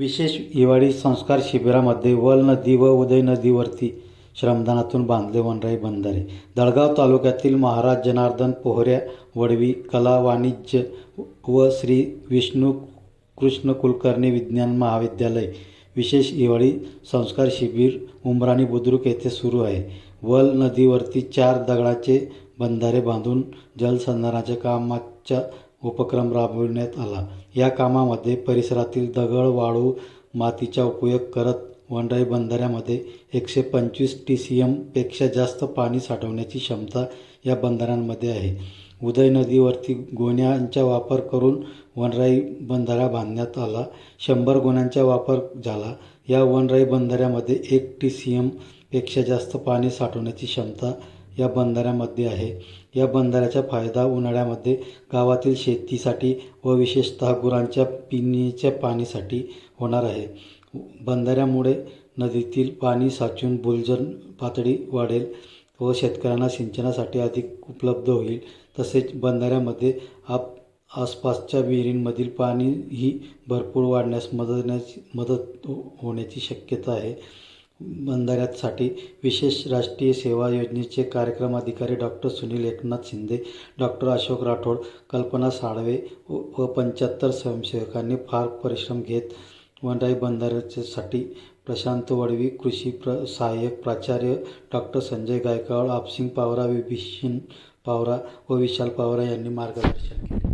विशेष हिवाळी संस्कार शिबिरामध्ये वल नदी व उदय नदीवरती श्रमदानातून बांधले वनराई बंधारे. दळगाव तालुक्यातील महाराज जनार्दन पोहऱ्या वडवी कला वाणिज्य व श्री विष्णू कृष्ण कुलकर्णी विज्ञान महाविद्यालय. विशेष हिवाळी संस्कार शिबिर उमराणी बुद्रुक येथे सुरू आहे. वल नदीवरती चार दगडाचे बंधारे बांधून जलसंधारणाच्या कामाच्या उपक्रम राबविण्यात आला. या कामामध्ये परिसरातील दगड वाळू मातीचा उपयोग करत वनराई बंधाऱ्यामध्ये एकशे पंचवीस टी सी एमपेक्षा जास्त पाणी साठवण्याची क्षमता या बंधाऱ्यांमध्ये आहे. उदय नदीवरती गोण्यांचा वापर करून वनराई बंधारा बांधण्यात आला. शंभर गोण्यांचा वापर झाला. या वनराई बंधाऱ्यामध्ये एक टी सी एमपेक्षा जास्त पाणी साठवण्याची क्षमता या बंधाऱ्यामध्ये आहे. या बंधाऱ्याचा फायदा उन्हाळ्यामध्ये गावातील शेतीसाठी व विशेषतः गुरांच्या पिण्याच्या पाणीसाठी होणार आहे. बंधाऱ्यामुळे नदीतील पाणी साचून बुलजन पातळी वाढेल व शेतकऱ्यांना सिंचनासाठी अधिक उपलब्ध होईल. तसेच बंधाऱ्यामध्ये आप आसपासच्या विहिरींमधील पाणीही भरपूर वाढण्यास मदतण्याची मदत होण्याची शक्यता आहे. बंधाऱ्यासाठी विशेष राष्ट्रीय सेवा योजनेचे कार्यक्रम अधिकारी डॉक्टर सुनील एकनाथ शिंदे डॉक्टर अशोक राठोड कल्पना साळवे व पंच्याहत्तर स्वयंसेवकांनी फार परिश्रम घेत वनराई बंधाऱ्याच्यासाठी प्रशांत वडवी कृषी प्र सहाय्यक प्राचार्य डॉक्टर संजय गायकवाड आपसिंग पावरा विभीषण पावरा व विशाल पावरा यांनी मार्गदर्शन केले.